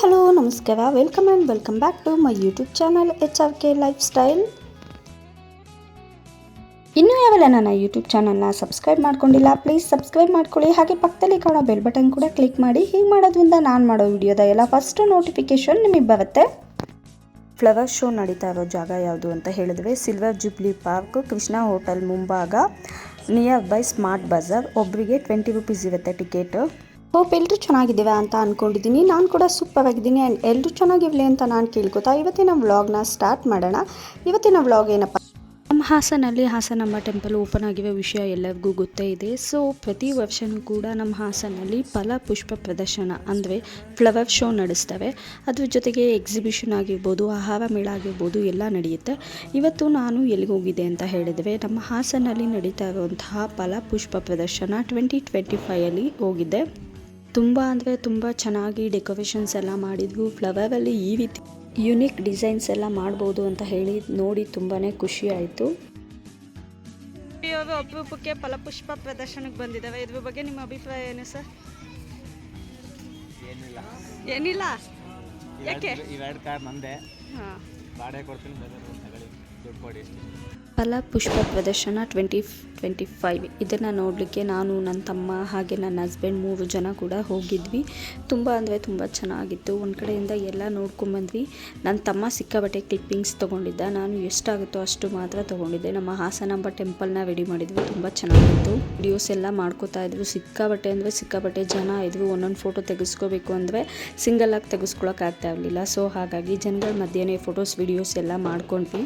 Hello, ನಮಸ್ಕಾರ. Welcome and welcome back to my YouTube channel H R K lifestyle ಇನ್ನೂ ಯಾವೆಲ್ಲ ನನ್ನ YouTube ಚಾನಲ್ನ ಸಬ್ಸ್ಕ್ರೈಬ್ ಮಾಡ್ಕೊಂಡಿಲ್ಲ ಪ್ಲೀಸ್ ಸಬ್ಸ್ಕ್ರೈಬ್ ಮಾಡ್ಕೊಳ್ಳಿ. ಹಾಗೆ ಪಕ್ಕದಲ್ಲಿ ಕಾಣೋ ಬೆಲ್ ಬಟನ್ ಕೂಡ ಕ್ಲಿಕ್ ಮಾಡಿ. ಹೀಗೆ ಮಾಡೋದ್ರಿಂದ ನಾನು ಮಾಡೋ ವಿಡಿಯೋದ ಎಲ್ಲ ಫಸ್ಟ್ ನೋಟಿಫಿಕೇಶನ್ ನಿಮಗೆ ಬರುತ್ತೆ. ಫ್ಲವರ್ ಶೋ ನಡೀತಾ ಇರೋ ಜಾಗ ಯಾವುದು ಅಂತ ಹೇಳಿದ್ರೆ silver jubilee park Krishna hotel ಮುಂಭಾಗ ನಿಯರ್ ಬೈ ಸ್ಮಾರ್ಟ್ ಬಜಾರ್ ಒಬ್ಬರಿಗೆ ಟ್ವೆಂಟಿ ರುಪೀಸ್ ಇರುತ್ತೆ ಟಿಕೆಟ್ ಹೋಪ್ ಎಲ್ಲರೂ ಚೆನ್ನಾಗಿದ್ದೀರಾ ಅಂತ ಅಂದ್ಕೊಂಡಿದ್ದೀನಿ ನಾನು ಕೂಡ ಸೂಪರ್ ಆಗಿದ್ದೀನಿ ಆ್ಯಂಡ್ ಎಲ್ಲರೂ ಚೆನ್ನಾಗಿರಲಿ ಅಂತ ನಾನು ಕೇಳ್ಕೊತಾ ಇವತ್ತಿನ ವ್ಲಾಗ್ನ ಸ್ಟಾರ್ಟ್ ಮಾಡೋಣ. ಇವತ್ತಿನ ವ್ಲಾಗ್ ಏನಪ್ಪ? ನಮ್ಮ ಹಾಸನಲ್ಲಿ ಹಾಸನಮ್ಮ ಟೆಂಪಲ್ ಓಪನ್ ಆಗಿರೋ ವಿಷಯ ಎಲ್ಲರಿಗೂ ಗೊತ್ತೇ ಇದೆ. ಸೊ ಪ್ರತಿ ವರ್ಷವೂ ಕೂಡ ನಮ್ಮ ಹಾಸನಲ್ಲಿ ಫಲ ಪುಷ್ಪ ಪ್ರದರ್ಶನ ಅಂದರೆ ಫ್ಲವರ್ ಶೋ ನಡೆಸ್ತವೆ. ಅದ್ರ ಜೊತೆಗೆ ಎಕ್ಸಿಬಿಷನ್ ಆಗಿರ್ಬೋದು, ಆಹಾರ ಮೇಳ ಆಗಿರ್ಬೋದು ಎಲ್ಲ ನಡೆಯುತ್ತೆ. ಇವತ್ತು ನಾನು ಎಲ್ಲಿಗೆ ಹೋಗಿದ್ದೆ ಅಂತ ಹೇಳಿದರೆ, ನಮ್ಮ ಹಾಸನಲ್ಲಿ ನಡೀತಾ ಇರುವಂತಹ ಫಲ ಪುಷ್ಪ ಪ್ರದರ್ಶನ ಟ್ವೆಂಟಿ ಟ್ವೆಂಟಿ ಫೈಯಲ್ಲಿ ಹೋಗಿದ್ದೆ. ತುಂಬ ಅಂದರೆ ತುಂಬ ಚೆನ್ನಾಗಿ ಡೆಕೋರೇಷನ್ಸ್ ಎಲ್ಲ ಮಾಡಿದ್ವು. ಫ್ಲವರಲ್ಲಿ ಈ ರೀತಿ ಯುನಿಕ್ ಡಿಸೈನ್ಸ್ ಎಲ್ಲ ಮಾಡ್ಬೋದು ಅಂತ ಹೇಳಿ ನೋಡಿ ತುಂಬಾ ಖುಷಿ ಆಯಿತು. ಅಪರೂಪಕ್ಕೆ ಫಲಪುಷ್ಪ ಪ್ರದರ್ಶನಕ್ಕೆ ಬಂದಿದ್ದಾವೆ. ಇದ್ರ ಬಗ್ಗೆ ನಿಮ್ಮ ಅಭಿಪ್ರಾಯ ಏನು ಸರ್? ಏನಿಲ್ಲ. ಏನಿಲ್ಲ? ಯಾಕೆ? ಇವೆರಡು ಕಾರ್ ನಂದೆ. ಹಾಂ. ಬಾಡೆ ಕೊಡ್ತೀನಿ. ಫಲ ಪುಷ್ಪ ಪ್ರದರ್ಶನ ಟ್ವೆಂಟಿ ಟ್ವೆಂಟಿ ಫೈವ್. ಇದನ್ನು ನೋಡಲಿಕ್ಕೆ ನಾನು ನನ್ನ ತಮ್ಮ ಹಾಗೆ ನನ್ನ ಹಸ್ಬೆಂಡ್ ಮೂರು ಜನ ಕೂಡ ಹೋಗಿದ್ವಿ. ತುಂಬ ಅಂದರೆ ತುಂಬ ಚೆನ್ನಾಗಿತ್ತು. ಒಂದು ಕಡೆಯಿಂದ ಎಲ್ಲ ನೋಡ್ಕೊಂಬಂದ್ವಿ ನನ್ನ ತಮ್ಮ ಸಿಕ್ಕಾಬಟ್ಟೆ ಕ್ಲಿಪ್ಪಿಂಗ್ಸ್ ತೊಗೊಂಡಿದ್ದ. ನಾನು ಎಷ್ಟಾಗುತ್ತೋ ಅಷ್ಟು ಮಾತ್ರ ತೊಗೊಂಡಿದ್ದೆ. ನಮ್ಮ ಹಾಸನಾಂಬ ಟೆಂಪಲ್ನ ರೆಡಿ ಮಾಡಿದ್ವಿ. ತುಂಬ ಚೆನ್ನಾಗಿತ್ತು. ವಿಡಿಯೋಸ್ ಎಲ್ಲ ಮಾಡ್ಕೋತಾ ಇದ್ರು. ಸಿಕ್ಕಾಬಟ್ಟೆ ಅಂದರೆ ಸಿಕ್ಕಾಬಟ್ಟೆ ಜನ ಇದ್ವಿ ಒಂದೊಂದು ಫೋಟೋ ತೆಗೆಸ್ಕೋಬೇಕು ಅಂದರೆ ಸಿಂಗಲಾಗಿ ತೆಗೆಸ್ಕೊಳಕ್ಕಾಗ್ತಾ ಇರಲಿಲ್ಲ. ಸೊ ಹಾಗಾಗಿ ಜನಗಳ ಮಧ್ಯಾಹ್ನ ಫೋಟೋಸ್ ವಿಡಿಯೋಸ್ ಎಲ್ಲ ಮಾಡ್ಕೊಂಡ್ವಿ.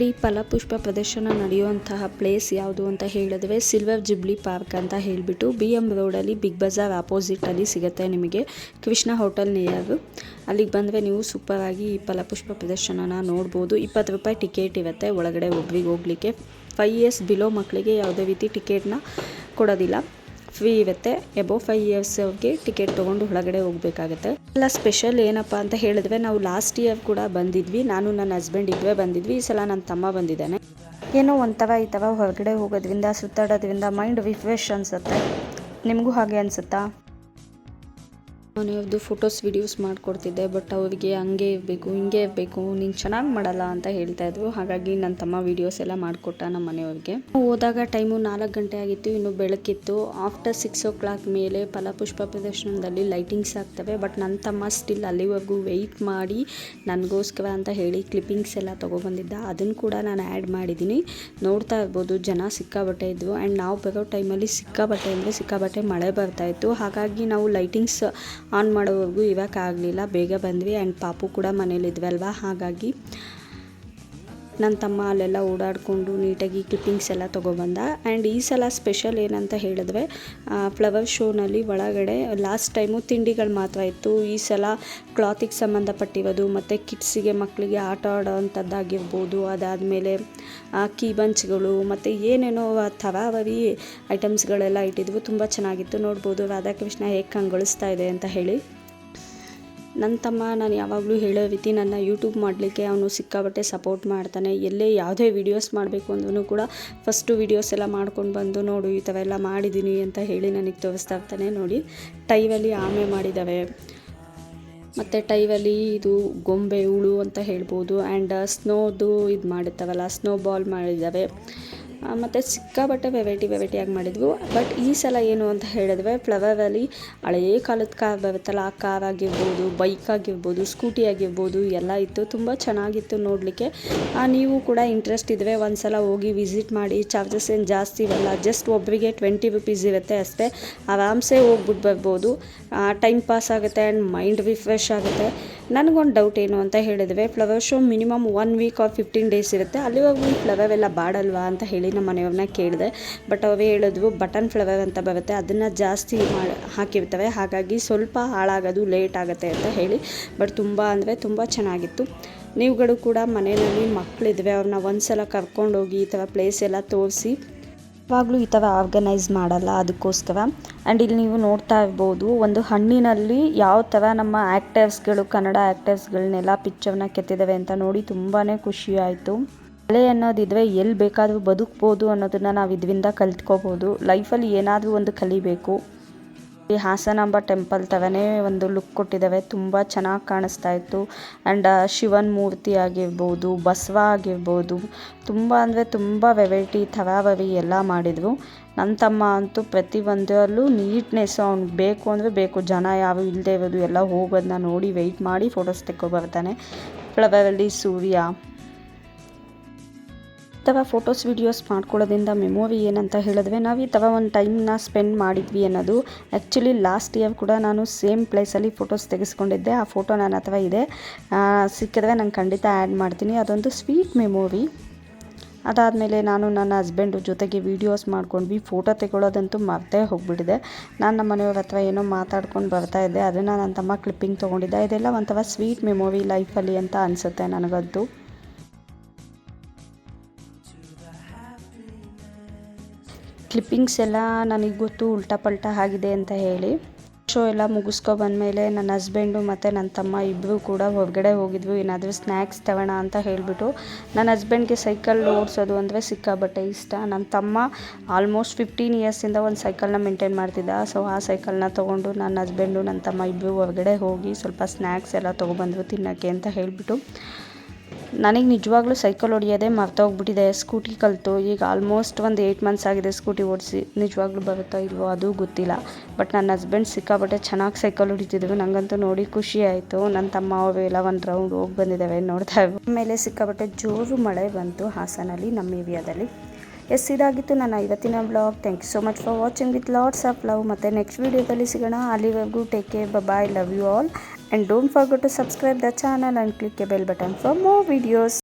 ಈ ಫಲಪುಷ್ಪ ಪ್ರದರ್ಶನ ನಡೆಯುವಂತಹ ಪ್ಲೇಸ್ ಯಾವುದು ಅಂತ ಹೇಳಿದ್ರೆ ಸಿಲ್ವರ್ ಜುಬ್ಲಿ ಪಾರ್ಕ್ ಅಂತ ಹೇಳಿಬಿಟ್ಟು ಬಿ ಎಂ ರೋಡಲ್ಲಿ ಬಿಗ್ ಬಜಾರ್ ಆಪೋಸಿಟಲ್ಲಿ ಸಿಗುತ್ತೆ ನಿಮಗೆ. ಕೃಷ್ಣ ಹೋಟೆಲ್ ನಿಯರ್ ಅಲ್ಲಿಗೆ ಬಂದರೆ ನೀವು ಸೂಪರಾಗಿ ಈ ಫಲಪುಷ್ಪ ಪ್ರದರ್ಶನನ ನೋಡ್ಬೋದು. ಇಪ್ಪತ್ತು ರೂಪಾಯಿ ಟಿಕೆಟ್ ಇರುತ್ತೆ ಒಳಗಡೆ ಒಬ್ರಿಗೆ ಹೋಗ್ಲಿಕ್ಕೆ. ಫೈವ್ ಇಯರ್ಸ್ ಬಿಲೋ ಮಕ್ಕಳಿಗೆ ಯಾವುದೇ ರೀತಿ ಟಿಕೆಟ್ನ ಕೊಡೋದಿಲ್ಲ. ಫ್ರೀ ಇರುತ್ತೆ ಎಬೋ ಫೈವ್ ಇಯರ್ಸ್ ಅವ್ರಿಗೆ ಟಿಕೆಟ್ ತೊಗೊಂಡು ಒಳಗಡೆ ಹೋಗಬೇಕಾಗತ್ತೆ. ಎಲ್ಲ ಸ್ಪೆಷಲ್ ಏನಪ್ಪ ಅಂತ ಹೇಳಿದ್ರೆ, ನಾವು ಲಾಸ್ಟ್ ಇಯರ್ ಕೂಡ ಬಂದಿದ್ವಿ. ನಾನು ನನ್ನ ಹಸ್ಬೆಂಡ್ ಇಬ್ಬರೇ ಬಂದಿದ್ವಿ. ಈ ಸಲ ನನ್ನ ತಮ್ಮ ಬಂದಿದ್ದಾನೆ. ಏನೋ ಒಂಥರ ಈ ಥರ ಹೊರಗಡೆ ಹೋಗೋದ್ರಿಂದ, ಸುತ್ತಾಡೋದ್ರಿಂದ ಮೈಂಡ್ ರಿಫ್ರೆಶ್ ಅನಿಸುತ್ತೆ. ನಿಮಗೂ ಹಾಗೆ ಅನಿಸುತ್ತಾ? ಮನೆಯವ್ರದ್ದು ಫೋಟೋಸ್ ವಿಡಿಯೋಸ್ ಮಾಡಿಕೊಡ್ತಿದ್ದೆ ಬಟ್ ಅವರಿಗೆ ಹಂಗೆ ಇರಬೇಕು, ಹಿಂಗೆ ಇರಬೇಕು, ನೀನು ಚೆನ್ನಾಗಿ ಮಾಡಲ್ಲ ಅಂತ ಹೇಳ್ತಾ ಇದ್ರು. ಹಾಗಾಗಿ ನನ್ನ ತಮ್ಮ ವಿಡಿಯೋಸ್ ಎಲ್ಲ ಮಾಡಿಕೊಟ್ಟ ನಮ್ಮ ಮನೆಯವ್ರಿಗೆ. ಹೋದಾಗ ಟೈಮು ನಾಲ್ಕು ಗಂಟೆ ಆಗಿತ್ತು, ಇನ್ನು ಬೆಳಕಿತ್ತು. ಆಫ್ಟರ್ ಸಿಕ್ಸ್ ಓ ಕ್ಲಾಕ್ ಮೇಲೆ ಫಲಪುಷ್ಪ ಪ್ರದರ್ಶನದಲ್ಲಿ ಲೈಟಿಂಗ್ಸ್ ಆಗ್ತವೆ ಬಟ್ ನನ್ನ ತಮ್ಮ ಸ್ಟಿಲ್ ಅಲ್ಲಿವರೆಗೂ ವೆಯ್ಟ್ ಮಾಡಿ ನನಗೋಸ್ಕರ ಅಂತ ಹೇಳಿ ಕ್ಲಿಪ್ಪಿಂಗ್ಸ್ ಎಲ್ಲ ತೊಗೊಬಂದಿದ್ದ. ಅದನ್ನು ಕೂಡ ನಾನು ಆ್ಯಡ್ ಮಾಡಿದ್ದೀನಿ ನೋಡ್ತಾ ಇರ್ಬೋದು, ಜನ ಸಿಕ್ಕಾಬಟ್ಟೆ ಇದ್ವು ಆ್ಯಂಡ್ ನಾವು ಬರೋ ಟೈಮಲ್ಲಿ ಸಿಕ್ಕಾಬಟ್ಟೆ ಅಂದರೆ ಸಿಕ್ಕಾಬಟ್ಟೆ ಮಳೆ ಬರ್ತಾಯಿತ್ತು ಹಾಗಾಗಿ ನಾವು ಲೈಟಿಂಗ್ಸ್ ಆನ್ ಮಾಡೋವರೆಗೂ ಇರೋಕ್ಕಾಗಲಿಲ್ಲ ಬೇಗ ಬಂದ್ವಿ. ಆ್ಯಂಡ್ ಪಾಪು ಕೂಡ ಮನೇಲಿದ್ವಲ್ವ? ಹಾಗಾಗಿ ನನ್ನ ತಮ್ಮ ಅಲ್ಲೆಲ್ಲ ಓಡಾಡಿಕೊಂಡು ನೀಟಾಗಿ ಕ್ಲಿಪ್ಪಿಂಗ್ಸ್ ಎಲ್ಲ ತೊಗೊಬಂದ. ಆ್ಯಂಡ್ ಈ ಸಲ ಸ್ಪೆಷಲ್ ಏನಂತ ಹೇಳಿದ್ರೆ ಫ್ಲವರ್ ಶೋನಲ್ಲಿ ಒಳಗಡೆ ಲಾಸ್ಟ್ ಟೈಮು ತಿಂಡಿಗಳು ಮಾತ್ರ ಇತ್ತು. ಈ ಸಲ ಕ್ಲಾತಿಗೆ ಸಂಬಂಧಪಟ್ಟಿರೋದು ಮತ್ತು ಕಿಡ್ಸಿಗೆ ಮಕ್ಕಳಿಗೆ ಆಟ ಆಡೋವಂಥದ್ದಾಗಿರ್ಬೋದು ಅದಾದಮೇಲೆ ಕೀ ಬಂಚ್ಗಳು ಮತ್ತು ಏನೇನೋ ಥರಾವರಿ ಐಟಮ್ಸ್ಗಳೆಲ್ಲ ಇಟ್ಟಿದ್ವು. ತುಂಬ ಚೆನ್ನಾಗಿತ್ತು. ನೋಡ್ಬೋದು ರಾಧಾಕೃಷ್ಣ ಹೇಗೆ ಕಂಗೊಳಿಸ್ತಾ ಇದೆ ಅಂತ ಹೇಳಿ. ನನ್ನ ತಮ್ಮ ನಾನು ಯಾವಾಗಲೂ ಹೇಳೋ ರೀತಿ ನನ್ನ ಯೂಟ್ಯೂಬ್ ಮಾಡಲಿಕ್ಕೆ ಅವನು ಸಿಕ್ಕಾಬಟ್ಟೆ ಸಪೋರ್ಟ್ ಮಾಡ್ತಾನೆ. ಎಲ್ಲೇ ಯಾವುದೇ ವೀಡಿಯೋಸ್ ಮಾಡಬೇಕು ಅಂದ್ರೂ ಕೂಡ ಫಸ್ಟು ವೀಡಿಯೋಸ್ ಎಲ್ಲ ಮಾಡ್ಕೊಂಡು ಬಂದು ನೋಡು, ಈ ಥರ ಎಲ್ಲ ಮಾಡಿದ್ದೀನಿ ಅಂತ ಹೇಳಿ ನನಗೆ ತೋರಿಸ್ತಾ ಇರ್ತಾನೆ. ನೋಡಿ ಟೈವಲ್ಲಿ ಆಮೆ ಮಾಡಿದ್ದಾವೆ. ಮತ್ತು ಟೈವಲ್ಲಿ ಇದು ಗೊಂಬೆ, ಹುಳು ಅಂತ ಹೇಳ್ಬೋದು. ಆ್ಯಂಡ್ ಸ್ನೋದು ಇದು ಮಾಡಿರ್ತಾವಲ್ಲ ಸ್ನೋ ಬಾಲ್ ಮಾಡಿದ್ದಾವೆ. ಮತ್ತು ಸಿಕ್ಕಾಬಟ್ಟೆ ವೆರೈಟಿ ವೆರೈಟಿಯಾಗಿ ಮಾಡಿದ್ವು. ಬಟ್ ಈ ಸಲ ಏನು ಅಂತ ಹೇಳಿದ್ರೆ ವ್ಯಾಲಿ ಹಳೆಯ ಕಾಲದ ಕಾರ್ ಬರುತ್ತಲ್ಲ, ಆ ಕಾರ್ ಆಗಿರ್ಬೋದು ಬೈಕ್ ಆಗಿರ್ಬೋದು ಸ್ಕೂಟಿ ಆಗಿರ್ಬೋದು, ಎಲ್ಲ ಇತ್ತು. ತುಂಬ ಚೆನ್ನಾಗಿತ್ತು ನೋಡಲಿಕ್ಕೆ. ನೀವು ಕೂಡ ಇಂಟ್ರೆಸ್ಟ್ ಇದ್ದರೆ ಒಂದು ಸಲ ಹೋಗಿ ವಿಸಿಟ್ ಮಾಡಿ. ಚಾರ್ಜಸ್ ಏನು ಜಾಸ್ತಿ ಇರಲ್ಲ. ಜಸ್ಟ್ ಒಬ್ಬರಿಗೆ ಟ್ವೆಂಟಿ ರುಪೀಸ್ ಇರುತ್ತೆ ಅಷ್ಟೇ. ಆರಾಮ್ಸೆ ಹೋಗ್ಬಿಟ್ಟು ಬರ್ಬೋದು. ಟೈಮ್ ಪಾಸ್ ಆಗುತ್ತೆ ಆ್ಯಂಡ್ ಮೈಂಡ್ ರಿಫ್ರೆಶ್ ಆಗುತ್ತೆ. ನನಗೊಂದು ಡೌಟ್ ಏನು ಅಂತ ಹೇಳಿದ್ವಿ flower show minimum one week or fifteen days ಇರುತ್ತೆ. ಅಲ್ಲಿವರೆಗೂ ಫ್ಲವರ್ ಎಲ್ಲ ಬಾಡಲ್ವಾ ಅಂತ ಹೇಳಿ ನಮ್ಮ ಮನೆಯವ್ರನ್ನ ಕೇಳಿದೆ. ಬಟ್ ಅವೇ ಹೇಳಿದ್ವು ಬಟನ್ ಫ್ಲವರ್ ಅಂತ ಬರುತ್ತೆ, ಅದನ್ನು ಜಾಸ್ತಿ ಮಾಡಿ ಹಾಕಿರ್ತವೆ. ಹಾಗಾಗಿ ಸ್ವಲ್ಪ ಹಾಳಾಗೋದು ಲೇಟ್ ಆಗುತ್ತೆ ಅಂತ ಹೇಳಿ. ಬಟ್ ತುಂಬ ಅಂದರೆ ತುಂಬ ಚೆನ್ನಾಗಿತ್ತು. ನೀವುಗಳು ಕೂಡ ಮನೆಯಲ್ಲಿ ಮಕ್ಕಳಿದ್ವಿ ಅವ್ರನ್ನ ಒಂದು ಸಲ ಕರ್ಕೊಂಡೋಗಿ ಈ ಥರ ಪ್ಲೇಸ್ ಎಲ್ಲ ತೋರಿಸಿ. ಯಾವಾಗಲೂ ಈ ಥರ ಆರ್ಗನೈಸ್ ಮಾಡಲ್ಲ, ಅದಕ್ಕೋಸ್ಕರ. ಆ್ಯಂಡ್ ಇಲ್ಲಿ ನೀವು ನೋಡ್ತಾ ಇರ್ಬೋದು, ಒಂದು ಹಣ್ಣಿನಲ್ಲಿ ಯಾವ ಥರ ನಮ್ಮ ಆ್ಯಕ್ಟರ್ಸ್ಗಳು ಕನ್ನಡ ಆ್ಯಕ್ಟರ್ಸ್ಗಳನ್ನೆಲ್ಲ ಪಿಕ್ಚರ್ನ ಕೆತ್ತಿದ್ದಾವೆ ಅಂತ ನೋಡಿ ತುಂಬಾ ಖುಷಿಯಾಯಿತು ಕಲೆ ಅನ್ನೋದಿದ್ರೆ ಎಲ್ಲಿ ಬೇಕಾದರೂ ಬದುಕ್ಬೋದು ಅನ್ನೋದನ್ನು ನಾವು ಇದರಿಂದ ಕಲ್ತ್ಕೋಬೋದು. ಲೈಫಲ್ಲಿ ಏನಾದರೂ ಒಂದು ಕಲಿಬೇಕು. ಈ ಹಾಸನಾಂಬ ಟೆಂಪಲ್ ತವನೇ ಒಂದು ಲುಕ್ ಕೊಟ್ಟಿದ್ದಾವೆ ತುಂಬ ಚೆನ್ನಾಗಿ ಕಾಣಿಸ್ತಾ ಇತ್ತು. ಆ್ಯಂಡ್ ಶಿವನ್ ಮೂರ್ತಿ ಆಗಿರ್ಬೋದು, ಬಸವ ಆಗಿರ್ಬೋದು, ತುಂಬ ಅಂದರೆ ತುಂಬ ವೆರೈಟಿ ಥರಾವರಿ ಎಲ್ಲ ಮಾಡಿದರು. ನನ್ನ ತಮ್ಮ ಅಂತೂ ಪ್ರತಿ ಒಂದರಲ್ಲೂ ನೀಟ್ನೆಸ್ ಅವ್ನು ಬೇಕು ಅಂದರೆ ಬೇಕು. ಜನ ಯಾರು ಇಲ್ಲದೆ ಇರೋದು ಎಲ್ಲ ಹೋಗೋದನ್ನ ನೋಡಿ ವೆಯ್ಟ್ ಮಾಡಿ ಫೋಟೋಸ್ ತೆಕ್ಕೊಬರ್ತಾನೆ. ಫ್ಲವರಲ್ಲಿ ಸೂರ್ಯ ಥರ ಫೋಟೋಸ್ ವೀಡಿಯೋಸ್ ಮಾಡ್ಕೊಳ್ಳೋದ್ರಿಂದ ಮೆಮೊರಿ ಏನಂತ ಹೇಳಿದ್ರೆ ನಾವು ಈ ಥರ ಒಂದು ಟೈಮ್ನ ಸ್ಪೆಂಡ್ ಮಾಡಿದ್ವಿ ಅನ್ನೋದು. ಆ್ಯಕ್ಚುಲಿ ಲಾಸ್ಟ್ ಇಯರ್ ಕೂಡ ನಾನು ಸೇಮ್ ಪ್ಲೇಸಲ್ಲಿ ಫೋಟೋಸ್ ತೆಗೆಸ್ಕೊಂಡಿದ್ದೆ. ಆ ಫೋಟೋ ನಾನು ಅಥವಾ ಇದೆ. ಸಿಕ್ಕಿದ್ರೆ ನಾನು ಖಂಡಿತ ಆ್ಯಡ್ ಮಾಡ್ತೀನಿ. ಅದೊಂದು ಸ್ವೀಟ್ ಮೆಮೊರಿ ಅದಾದಮೇಲೆ ನಾನು ನನ್ನ ಹಸ್ಬೆಂಡು ಜೊತೆಗೆ ವೀಡಿಯೋಸ್ ಮಾಡ್ಕೊಂಡ್ವಿ. ಫೋಟೋ ತೆಗೊಳ್ಳೋದಂತೂ ಮರ್ತೇ ಹೋಗಿಬಿಟ್ಟಿದೆ. ನಾನು ನಮ್ಮ ಮನೆಯವ್ರ ಹತ್ರ ಏನೋ ಮಾತಾಡ್ಕೊಂಡು ಬರ್ತಾ ಇದ್ದೆ. ಅದನ್ನು ನನ್ನ ತಮ್ಮ ಕ್ಲಿಪ್ಪಿಂಗ್ ತೊಗೊಂಡಿದ್ದೆ. ಇದೆಲ್ಲ ಒಂಥರ ಸ್ವೀಟ್ ಮೆಮೊರಿ ಲೈಫಲ್ಲಿ ಅಂತ ಅನಿಸುತ್ತೆ ನನಗಂತೂ. ಕ್ಲಿಪ್ಪಿಂಗ್ಸ್ ಎಲ್ಲ ನನಗೆ ಗೊತ್ತು ಉಲ್ಟಾ ಪಲ್ಟಾ ಆಗಿದೆ ಅಂತ ಹೇಳಿ. ಶೋ ಎಲ್ಲ ಮುಗಿಸ್ಕೊ ಬಂದಮೇಲೆ ನನ್ನ ಹಸ್ಬೆಂಡು ಮತ್ತು ನನ್ನ ತಮ್ಮ ಇಬ್ಬರು ಕೂಡ ಹೊರಗಡೆ ಹೋಗಿದ್ವು. ಏನಾದರೂ ಸ್ನ್ಯಾಕ್ಸ್ ತಗೋಣ ಅಂತ ಹೇಳಿಬಿಟ್ಟು ನನ್ನ ಹಸ್ಬೆಂಡ್ಗೆ ಸೈಕಲ್ ಓಡಿಸೋದು ಅಂದರೆ ಸಿಕ್ಕಾಬಟ್ಟೆ ಇಷ್ಟ. ನನ್ನ ತಮ್ಮ ಆಲ್ಮೋಸ್ಟ್ ಫಿಫ್ಟೀನ್ ಇಯರ್ಸಿಂದ ಒಂದು ಸೈಕಲ್ನ ಮೇಂಟೈನ್ ಮಾಡ್ತಿದ್ದ. ಸೊ ಆ ಸೈಕಲ್ನ ತೊಗೊಂಡು ನನ್ನ ಹಸ್ಬೆಂಡು ನನ್ನ ತಮ್ಮ ಇಬ್ಬರು ಹೊರಗಡೆ ಹೋಗಿ ಸ್ವಲ್ಪ ಸ್ನ್ಯಾಕ್ಸ್ ಎಲ್ಲ ತೊಗೊಬಂದ್ರು ತಿನ್ನೋಕ್ಕೆ ಅಂತ ಹೇಳಿಬಿಟ್ಟು ನನಗೆ ನಿಜವಾಗ್ಲೂ ಸೈಕಲ್ ಹೊಡಿಯೋದೇ ಮರ್ತೋಗ್ಬಿಟ್ಟಿದೆ. ಸ್ಕೂಟಿ ಕಲಿತು. ಈಗ ಆಲ್ಮೋಸ್ಟ್ ಒಂದು ಏಯ್ಟ್ ಮಂತ್ಸ್ ಆಗಿದೆ ಸ್ಕೂಟಿ ಓಡಿಸಿ. ನಿಜವಾಗ್ಲೂ ಬರುತ್ತೋ ಇಲ್ವೋ ಅದು ಗೊತ್ತಿಲ್ಲ. ಬಟ್ ನನ್ನ ಹಸ್ಬೆಂಡ್ ಸಿಕ್ಕಾಪಟ್ಟೆ ಚೆನ್ನಾಗಿ ಸೈಕಲ್ ಹೊಡಿತಿದ್ರು. ನನಗಂತೂ ನೋಡಿ ಖುಷಿ ಆಯಿತು. ನನ್ನ ತಮ್ಮ ಅವರು ಎಲ್ಲ ಒಂದು ರೌಂಡ್ ಹೋಗಿ ಬಂದಿದ್ದಾವೆ ನೋಡ್ತಾ ಆಮೇಲೆ ಸಿಕ್ಕಾಪಟ್ಟೆ ಜೋರು ಮಳೆ ಬಂತು ಹಾಸನಲ್ಲಿ ನಮ್ಮ ಏರಿಯಾದಲ್ಲಿ ಎಸ್, ಇದಾಗಿತ್ತು ನನ್ನ ಇವತ್ತಿನ blog thank you so much for watching with lots of love ಮತ್ತು ನೆಕ್ಸ್ಟ್ ವೀಡಿಯೋದಲ್ಲಿ ಸಿಗೋಣ. ಅಲ್ಲಿವರೆಗೂ take care bye love you all and don't forget to subscribe the channel and click the bell button for more videos.